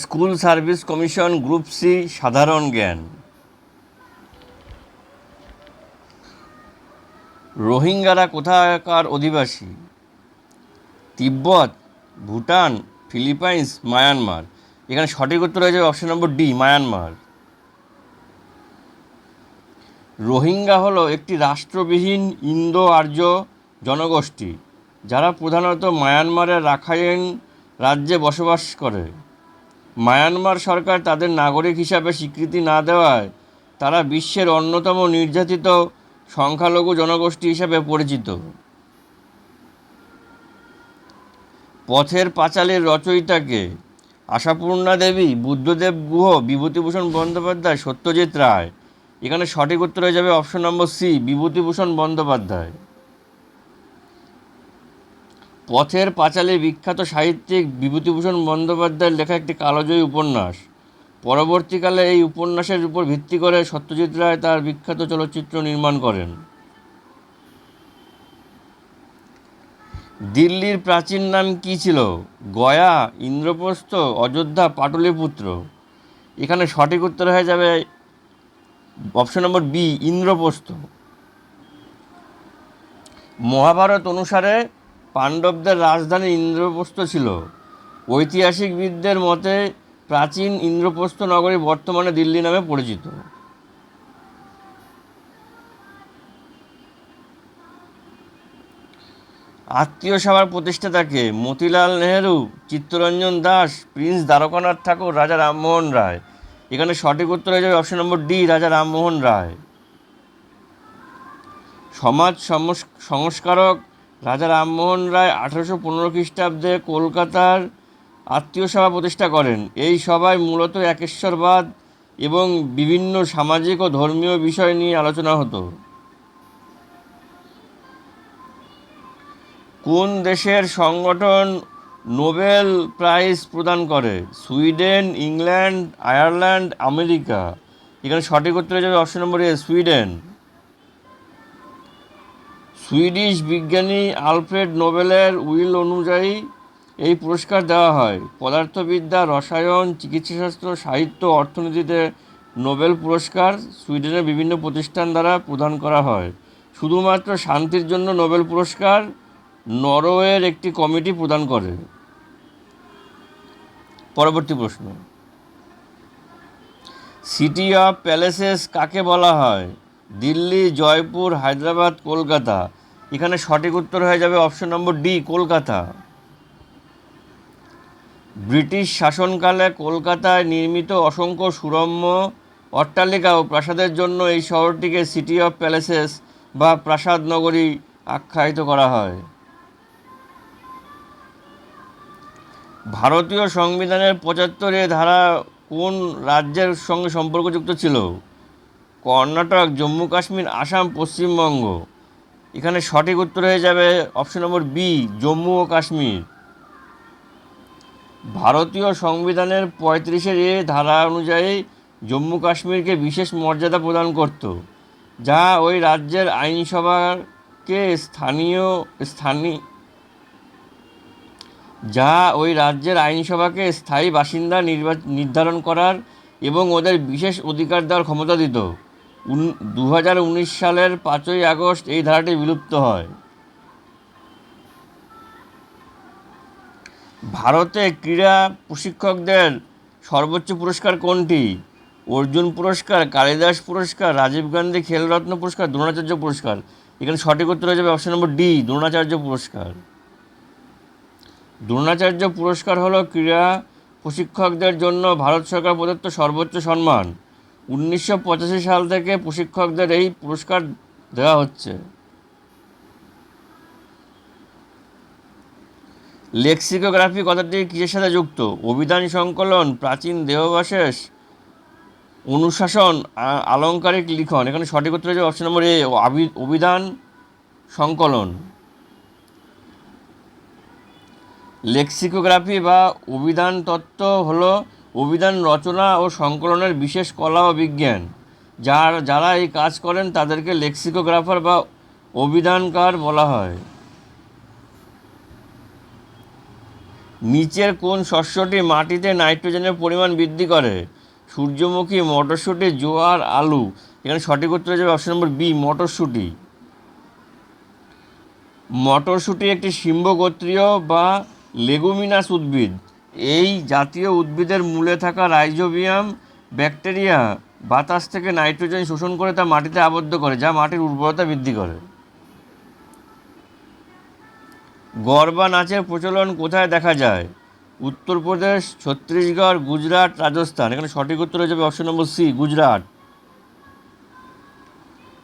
School service commission group C, সাধারণ জ্ঞান। রোহিঙ্গারা কোথাকার অধিবাসী? Tibet, Bhutan, Philippines, Myanmar. এখানে সঠিক উত্তর যাবে option number D, Myanmar. Rohingya হলো একটি রাষ্ট্রবিহীন ইন্দো আর্য জনগোষ্ঠী, যারা প্রধানত মায়ানমারের রাখাইন রাজ্যে বসবাস করে। মায়ানমার সরকার তাদের নাগরিক হিসাবে স্বীকৃতি না দেওয়ায় তারা বিশ্বের অন্যতম নির্যাতিত সংখ্যালঘু জনগোষ্ঠী হিসাবে পরিচিত। পথের পাঁচালীর রচয়িতাকে আশাপূর্ণা দেবী, বুদ্ধদেব গুহ, বিভূতিভূষণ বন্দ্যোপাধ্যায়, সত্যজিৎ রায়, এখানে সঠিক উত্তর হয়ে যাবে option number C, Bibhutibhushan Bandyopadhyay. Pather Panchali বিখ্যাত সাহিত্যিক বিভূতিভূষণ বন্দ্যোপাধ্যায়ের লেখা একটি কালোজয়ী উপন্যাস। পরবর্তীকালে এই উপন্যাসের উপর ভিত্তি করে সত্যজিৎ রায় তার বিখ্যাত চলচ্চিত্র নির্মাণ করেন। দিল্লির প্রাচীন নাম কী ছিল? গয়া, ইন্দ্রপ্রস্থ, অযোধ্যা, পাটলিপুত্র। এখানে সঠিক উত্তর হয়ে যাবে option number B, Indraprastha. Mahabharata অনুসারে পাণ্ডবদের রাজধানী ইন্দ্রপ্রস্থ ছিল। ঐতিহাসিকবিদদের মতে প্রাচীন ইন্দ্রপ্রস্থ নগরী বর্তমানে দিল্লি নামে পরিচিত। আত্মীয় সভার প্রতিষ্ঠাতাকে মতিলাল নেহেরু, চিত্তরঞ্জন দাস, প্রিন্স দ্বারকানাথ ঠাকুর, রাজা রামমোহন রায়। এখানে সঠিক উত্তর হয়ে যাবে অপশন নম্বর ডি, রাজা রামমোহন রায়। সমাজ সংস্কারক রাজা রামমোহন রায় আঠারোশো পনেরো খ্রিস্টাব্দে কলকাতার আত্মীয় সভা প্রতিষ্ঠা করেন। এই সভায় মূলত একেশ্বরবাদ এবং বিভিন্ন সামাজিক ও ধর্মীয় বিষয় নিয়ে আলোচনা হতো। কোন দেশের সংগঠন নোবেল প্রাইজ প্রদান করে? Sweden, England, Ireland, America. এখানে সঠিক উত্তর যাবে option number A Sweden Swedish বিজ্ঞানী আলফ্রেড নোবেলের উইল অনুযায়ী এই পুরস্কার দেওয়া হয়। পদার্থবিদ্যা, রসায়ন, চিকিৎসাশাস্ত্র, সাহিত্য, অর্থনীতিতে নোবেল পুরস্কার সুইডেনের বিভিন্ন প্রতিষ্ঠান দ্বারা প্রদান করা হয়। শুধুমাত্র শান্তির জন্য নোবেল পুরস্কার নরওয়ের একটি কমিটি প্রদান করে। পরবর্তী প্রশ্ন। সিটি অফ প্যালেসেস কাকে বলা হয়? দিল্লি, জয়পুর, হায়দ্রাবাদ, কলকাতা। এখানে সঠিক উত্তর হয়ে যাবে option number D, Kolkata. British শাসনকালে কলকাতায় নির্মিত অসংখ্য সুরম্য অট্টালিকা ও প্রাসাদের জন্য এই শহরটিকে সিটি অফ প্যালেসেস বা প্রাসাদ নগরী আখ্যায়িত করা হয়। ভারতীয় সংবিধানের পঁচাত্তরে ধারা কোন রাজ্যের সঙ্গে সম্পর্কযুক্ত ছিল? কর্ণাটক জম্মু কাশ্মীর আসাম, পশ্চিমবঙ্গ। এখানে সঠিক উত্তর হয়ে যাবে অপশন নম্বর বি, জম্মু ও কাশ্মীর। ভারতীয় সংবিধানের পঁয়ত্রিশের এ ধারা অনুযায়ী জম্মু কাশ্মীরকে বিশেষ মর্যাদা প্রদান করত, যা ওই রাজ্যের আইনসভাকে স্থানীয় স্থানীয় যা ওই রাজ্যের আইনসভাকে স্থায়ী বাসিন্দা নির্ধারণ করার এবং ওদের বিশেষ অধিকার দেওয়ার ক্ষমতা দিত। দু হাজার উনিশ সালের পাঁচই আগস্ট এই ধারাটি বিলুপ্ত হয়। ভারতে ক্রীড়া প্রশিক্ষকদের সর্বোচ্চ পুরস্কার কোনটি? অর্জুন পুরস্কার, কালিদাস পুরস্কার, রাজীব গান্ধী খেলরত্ন পুরস্কার, দ্রোণাচার্য পুরস্কার। এখানে সঠিক উত্তর হয়ে যাবে অপশন নম্বর ডি, দ্রোণাচার্য পুরস্কার। দ্রোণাচার্য পুরস্কার হলো ক্রীড়া প্রশিক্ষকদের জন্য ভারত সরকার প্রদত্ত সর্বোচ্চ সম্মান। উনিশশো পঁচাশি সাল থেকে প্রশিক্ষকদের এই পুরস্কার দেওয়া হচ্ছে। লেক্সিকোগ্রাফি কথাটি কিসের সাথে যুক্ত? অভিধান সংকলন, প্রাচীন দেহবাশেষ, অনুশাসন আলংকারিক লিখন। এখানে সঠিক উত্তর হচ্ছে অপশন নম্বর এ অভিধান সংকলন। লেক্সিকোগ্রাফি বা অভিধান তত্ত্ব হলো অভিধান রচনা ও সংকলনের বিশেষ কলা ও বিজ্ঞান। যার যারা এই কাজ করেন, তাদেরকে লেক্সিকোগ্রাফার বা অভিধানকার বলা হয়। নিচের কোন শস্যটি মাটিতে নাইট্রোজেনের পরিমাণ বৃদ্ধি করে? সূর্যমুখী মটরশুঁটি, জোয়ার, আলু। এখানে সঠিক উত্তর যাবে অপশন নম্বর বি, মটরশুঁটি। মটরশুঁটি একটি সিম্বগোত্রীয় বা লেগুমিনাস উদ্ভিদ। এই জাতীয় উদ্ভিদের মূলে থাকা রাইজোবিয়াম, ব্যাকটেরিয়া, বাতাস থেকে নাইট্রোজেন শোষণ করে তা মাটিতে আবদ্ধ করে, যা মাটির উর্বরতা বৃদ্ধি করে। গরবা নাচের প্রচলন কোথায় দেখা যায়? উত্তরপ্রদেশ, ছত্তিশগড়, গুজরাট, রাজস্থান। এখানে সঠিক উত্তর হয়ে যাবে option number C, Gujarat.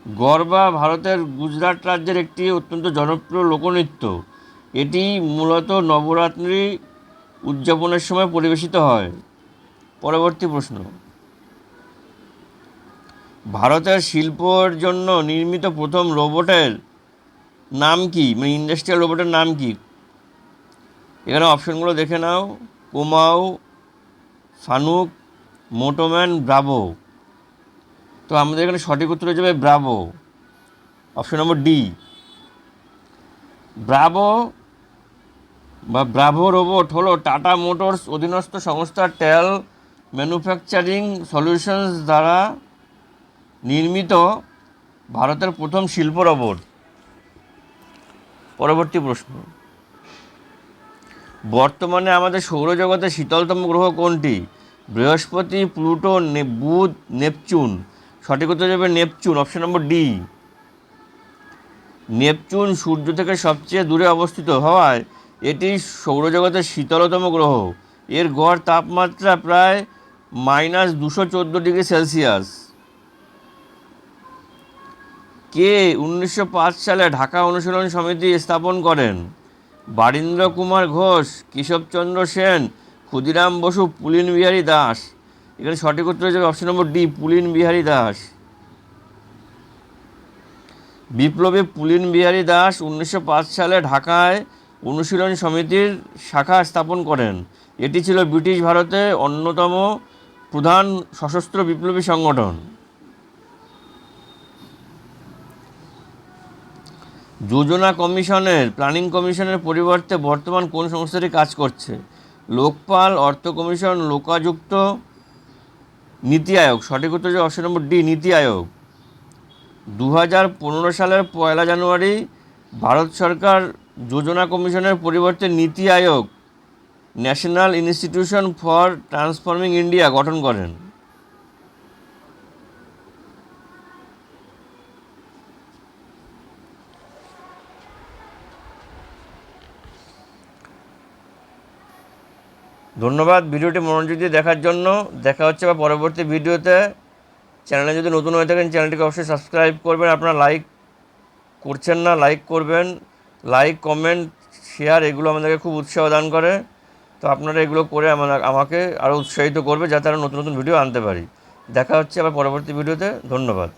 Garba ভারতের গুজরাট রাজ্যের একটি অত্যন্ত জনপ্রিয় লোকনৃত্য। এটি মূলত নবরাত্রি উদযাপনের সময় পরিবেশিত হয়? পরবর্তী প্রশ্ন। ভারতের শিল্পর জন্য নির্মিত প্রথম রোবটের নাম কি? মানে ইন্ডাস্ট্রিয়াল রোবটের নাম কি? এখানে অপশনগুলো দেখে নাও। কোমাও, ফানুক, মোটোম্যান, ব্রাভো। তো আমাদের এখানে সঠিক উত্তর হয়ে যাবে bravo. Option number D. Bravo বা ব্রাভো রোবট হলো টাটা মোটরস অধীনস্থ সংস্থা টেল ম্যানুফ্যাকচারিং সলিউশনস দ্বারা নির্মিত ভারতের প্রথম শিল্প রোবট। পরবর্তী প্রশ্ন। বর্তমানে আমাদের সৌরজগতের শীতলতম গ্রহ কোনটি? বৃহস্পতি, প্লুটো বুধ, নেপচুন। সঠিক উত্তর যাবে Neptune, option number D. Neptune সূর্য থেকে সবচেয়ে দূরে অবস্থিত হওয়ায় এটি সৌরজগতের শীতলতম গ্রহ। এর গড় তাপমাত্রা প্রায় মাইনাস দুশো চোদ্দ ডিগ্রি সেলসিয়াস। কে উনিশশো পাঁচ সালে ঢাকা অনুশীলন সমিতি স্থাপন করেন? বারীন্দ্র কুমার ঘোষ কেশবচন্দ্র সেন, ক্ষুদিরাম বসু, পুলিন বিহারী দাস। এখানে সঠিক উত্তর যাবে option number D, Pulin Bihari Das. বিপ্লবী পুলিন বিহারী দাস উনিশশো পাঁচ সালে ঢাকায় অনুশীলন সমিতির শাখা স্থাপন করেন। এটি ছিল ব্রিটিশ ভারতে অন্যতম প্রধান সশস্ত্র বিপ্লবী সংগঠন। যোজনা কমিশনের, প্ল্যানিং কমিশনের পরিবর্তে বর্তমান কোন সংস্থাটি কাজ করছে? লোকপাল অর্থ কমিশন, লোকাযুক্ত নীতি আয়োগ, সঠিক উত্তর হচ্ছে অপশন নম্বর ডি, নীতি আয়োগ। দু হাজার পনেরো সালের পয়লা জানুয়ারি ভারত সরকার যোজনা কমিশনের পরিবর্তে Niti Aayog, national institution for transforming India গঠন করেন। ধন্যবাদ ভিডিওটি মনোযোগ দিয়ে দেখার জন্য। দেখা হচ্ছে বা পরবর্তী ভিডিওতে। চ্যানেলে যদি নতুন হয়ে থাকেন, চ্যানেলটিকে অবশ্যই সাবস্ক্রাইব করবেন। আপনারা লাইক করছেন না, লাইক করবেন। লাইক কমেন্ট শেয়ার এগুলো আমাদেরকে খুব উৎসাহ দান করে। তো আপনারা এগুলো করে আমাকে আরও উৎসাহিত করবে যাতে আরও নতুন নতুন ভিডিও আনতে পারি। দেখা হচ্ছে আবার পরবর্তী ভিডিওতে ধন্যবাদ।